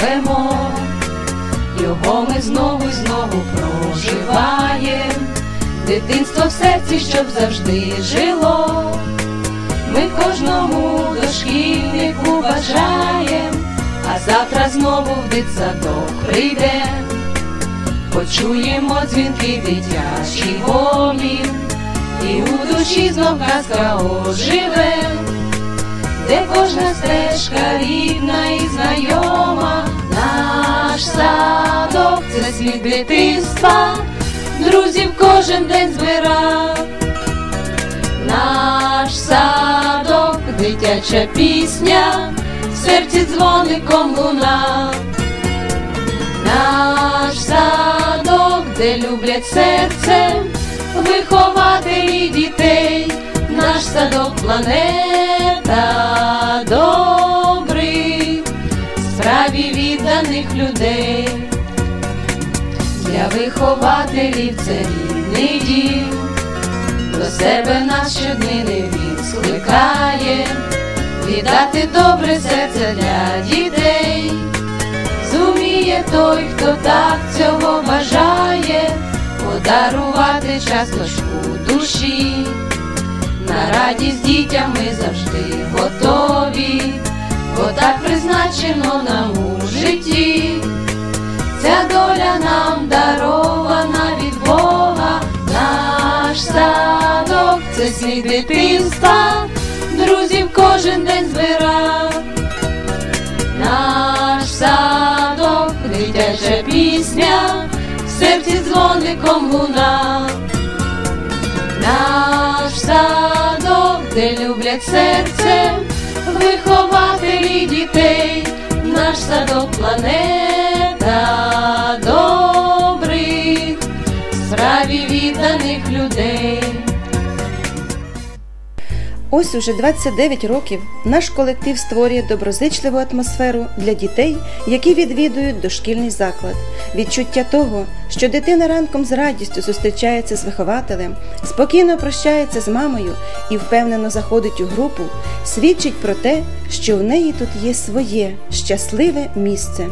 живемо, його ми знову і знову проживаємо, дитинство в серці, щоб завжди жило. Ми кожному дошкільнику бажаєм, а завтра знову в дитсадок прийдем, почуємо дзвінки дитячий гомін, і у душі знов казка оживе, де кожна стежка рідна і знайома, дитинства, друзів кожен день збирав. Наш садок, дитяча пісня, в серці дзвоником луна. Наш садок, де люблять серцем вихователі дітей, наш садок планета вихователів це рідний дім. До себе нас щоднини він скликає, віддати добре серце для дітей, зуміє той, хто так цього бажає, подарувати часточку душі, на радість дітям ми завжди готові, бо так призначено нам у житті, ця доля нам дарована від Бога. Наш садок це слід дитинства, друзів кожен день збирав. Наш садок, дитяча пісня, в серці дзвоником луна. Наш садок, де люблять серцем вихователі дітей, наш садок планета добрих, справі відданих людей. Ось уже 29 років наш колектив створює доброзичливу атмосферу для дітей, які відвідують дошкільний заклад. Відчуття того, що дитина ранком з радістю зустрічається з вихователем, спокійно прощається з мамою і впевнено заходить у групу, свідчить про те, що в неї тут є своє щасливе місце.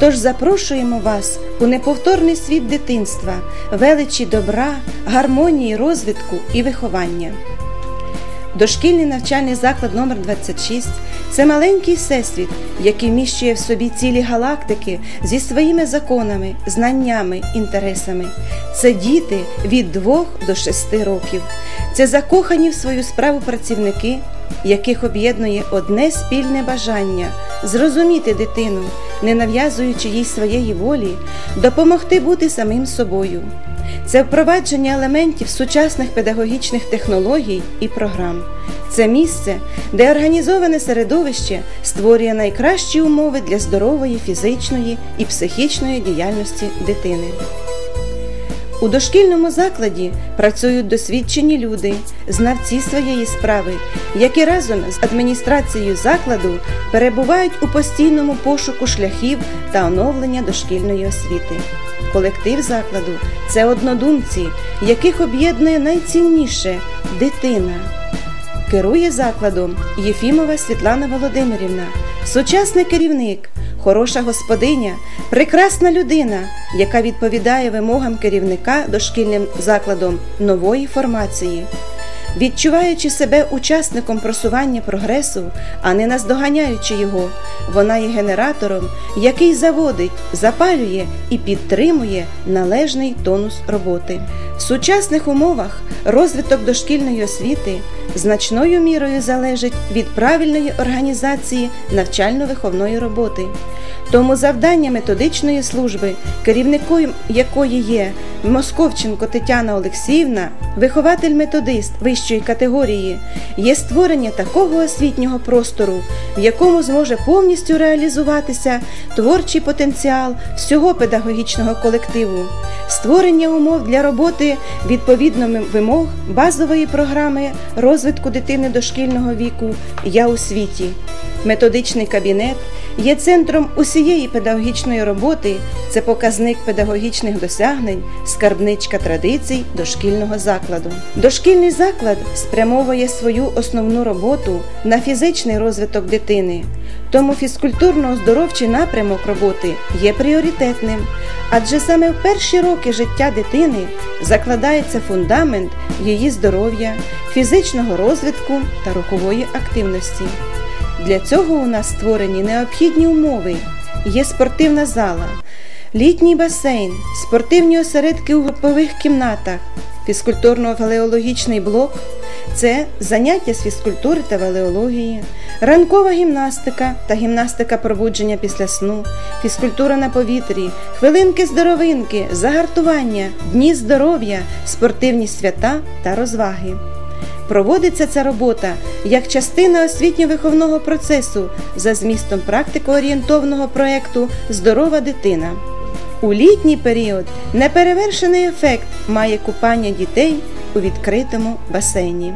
Тож запрошуємо вас у неповторний світ дитинства, величі добра, гармонії розвитку і виховання. Дошкільний навчальний заклад номер 26 це маленький всесвіт, який вміщує в собі цілі галактики зі своїми законами, знаннями, інтересами. Це діти від 2 до 6 років. Це закохані в свою справу працівники, яких об'єднує одне спільне бажання зрозуміти дитину, не нав'язуючи їй своєї волі, допомогти бути самим собою. Це впровадження елементів сучасних педагогічних технологій і програм. Це місце, де організоване середовище створює найкращі умови для здорової фізичної і психічної діяльності дитини. У дошкільному закладі працюють досвідчені люди, знавці своєї справи, які разом з адміністрацією закладу перебувають у постійному пошуку шляхів та оновлення дошкільної освіти. Колектив закладу це однодумці, яких об'єднує найцінніше дитина. Керує закладом Єфімова Світлана Володимирівна, сучасний керівник, хороша господиня, прекрасна людина, яка відповідає вимогам керівника дошкільним закладом нової формації. Відчуваючи себе учасником просування прогресу, а не наздоганяючи його, вона є генератором, який заводить, запалює і підтримує належний тонус роботи. В сучасних умовах розвиток дошкільної освіти значною мірою залежить від правильної організації навчально-виховної роботи. Тому завдання методичної служби, керівником якої є Московченко Тетяна Олексіївна, вихователь-методист вищої категорії, є створення такого освітнього простору, в якому зможе повністю реалізуватися творчий потенціал всього педагогічного колективу, створення умов для роботи відповідно вимог базової програми розвитку дитини дошкільного віку Я у світі, методичний кабінет є центром усієї педагогічної роботи, це показник педагогічних досягнень, скарбничка традицій дошкільного закладу. Дошкільний заклад спрямовує свою основну роботу на фізичний розвиток дитини. Тому фізкультурно-оздоровчий напрямок роботи є пріоритетним, адже саме в перші роки життя дитини закладається фундамент її здоров'я, фізичного розвитку та рухової активності. Для цього у нас створені необхідні умови. Є спортивна зала, літній басейн, спортивні осередки у групових кімнатах, фізкультурно-фалеологічний блок це заняття з фізкультури та валеології, ранкова гімнастика та гімнастика пробудження після сну, фізкультура на повітрі, хвилинки здоровинки, загартування, дні здоров'я, спортивні свята та розваги. Проводиться ця робота як частина освітньо-виховного процесу за змістом практико-орієнтовного проєкту Здорова дитина. У літній період неперевершений ефект має купання дітей у відкритому басейні.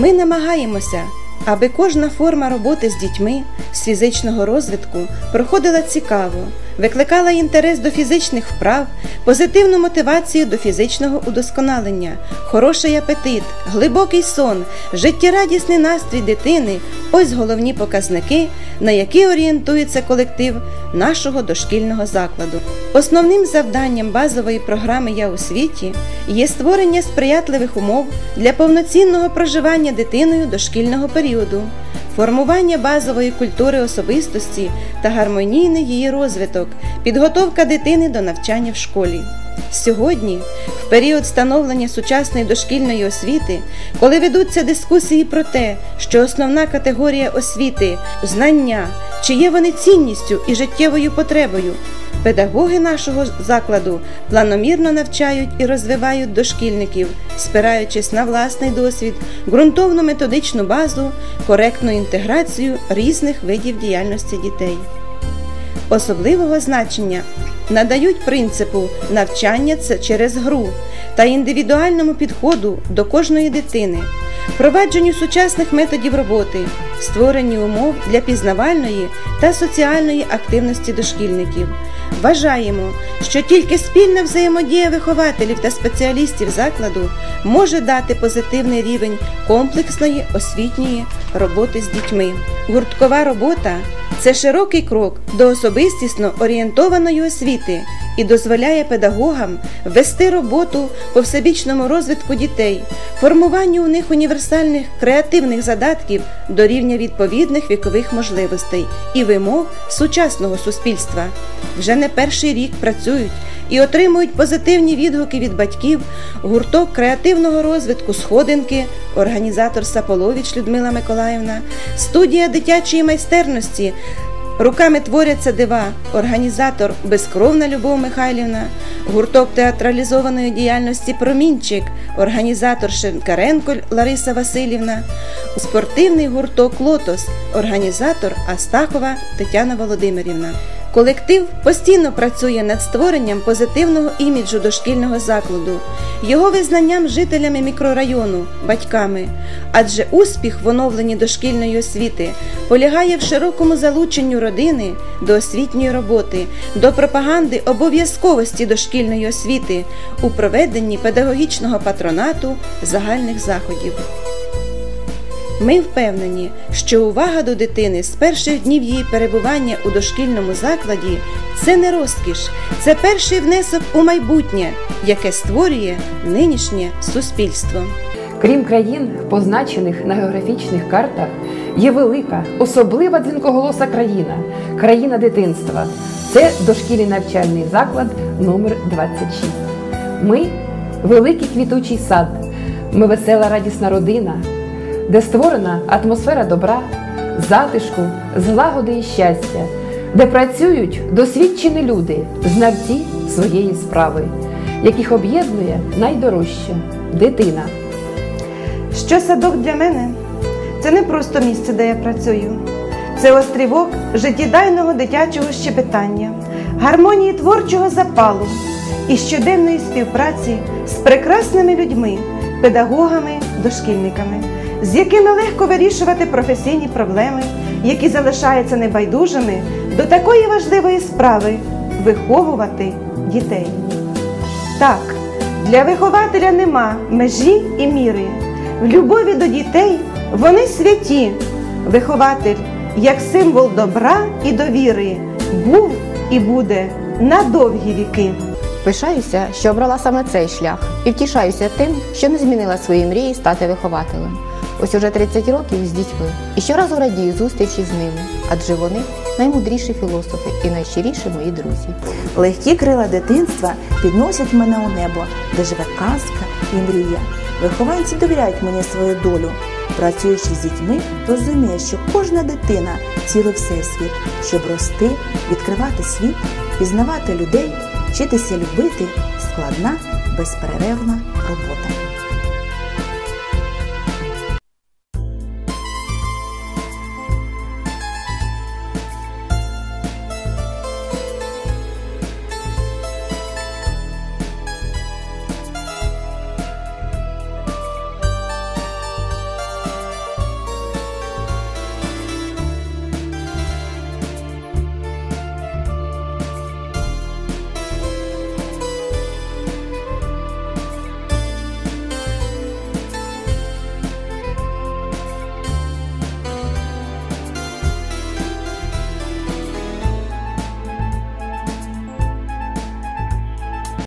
Ми намагаємося, аби кожна форма роботи з дітьми з фізичного розвитку проходила цікаво, викликала інтерес до фізичних вправ, позитивну мотивацію до фізичного удосконалення, хороший апетит, глибокий сон, життєрадісний настрій дитини ось головні показники, на які орієнтується колектив нашого дошкільного закладу. Основним завданням базової програми Я у світі є створення сприятливих умов для повноцінного проживання дитиною дошкільного періоду, формування базової культури особистості та гармонійний її розвиток, підготовка дитини до навчання в школі. Сьогодні, в період становлення сучасної дошкільної освіти, коли ведуться дискусії про те, що основна категорія освіти знання, чи є вони цінністю і життєвою потребою, педагоги нашого закладу планомірно навчають і розвивають дошкільників, спираючись на власний досвід, ґрунтовну методичну базу, коректну інтеграцію різних видів діяльності дітей. Особливого значення надають принципу навчання це через гру та індивідуальному підходу до кожної дитини, впровадженню сучасних методів роботи, створенню умов для пізнавальної та соціальної активності дошкільників. Вважаємо, що тільки спільна взаємодія вихователів та спеціалістів закладу може дати позитивний рівень комплексної освітньої роботи з дітьми. Гурткова робота це широкий крок до особистісно орієнтованої освіти і дозволяє педагогам вести роботу по всебічному розвитку дітей, формуванню у них універсальних креативних задатків до рівня відповідних вікових можливостей і вимог сучасного суспільства. Вже не перший рік працюють і отримують позитивні відгуки від батьків, гурток креативного розвитку сходинки, організатор Саполович Людмила Миколаївна, студія дитячої майстерності. Руками творяться дива, організатор Безкровна Любов Михайлівна, гурток театралізованої діяльності Промінчик, організатор Шенкаренко Лариса Васильівна, спортивний гурток Лотос, організатор Астахова Тетяна Володимирівна. Колектив постійно працює над створенням позитивного іміджу дошкільного закладу, його визнанням жителями мікрорайону, батьками. Адже успіх в оновленні дошкільної освіти полягає в широкому залученню родини до освітньої роботи, до пропаганди обов'язковості дошкільної освіти у проведенні педагогічного патронату загальних заходів. Ми впевнені, що увага до дитини з перших днів її перебування у дошкільному закладі це не розкіш, це перший внесок у майбутнє, яке створює нинішнє суспільство. Крім країн, позначених на географічних картах, є велика, особлива дзвінкоголоса країна країна дитинства. Це дошкільний навчальний заклад номер 26 Ми великий квітучий сад, ми весела радісна родина де створена атмосфера добра, затишку, злагоди і щастя, де працюють досвідчені люди, знавці своєї справи, яких об'єднує найдорожче дитина. Що садок для мене? Це не просто місце, де я працюю, це острівок життєдайного дитячого щебетання, гармонії творчого запалу і щоденної співпраці з прекрасними людьми, педагогами, дошкільниками з якими легко вирішувати професійні проблеми, які залишаються небайдужими до такої важливої справи виховувати дітей. Так, для вихователя нема межі і міри. В любові до дітей вони святі. Вихователь, як символ добра і довіри, був і буде на довгі віки. Пишаюся, що обрала саме цей шлях, і втішаюся тим, що не змінила свої мрії стати вихователем. Ось уже 30 років з дітьми і щоразу радію зустрічі з ними, адже вони наймудріші філософи і найщиріші мої друзі. Легкі крила дитинства підносять мене у небо, де живе казка і мрія. Вихованці довіряють мені свою долю. Працюючи з дітьми, розуміє, що кожна дитина цілий всесвіт, щоб рости, відкривати світ, пізнавати людей, вчитися любити складна, безперервна робота.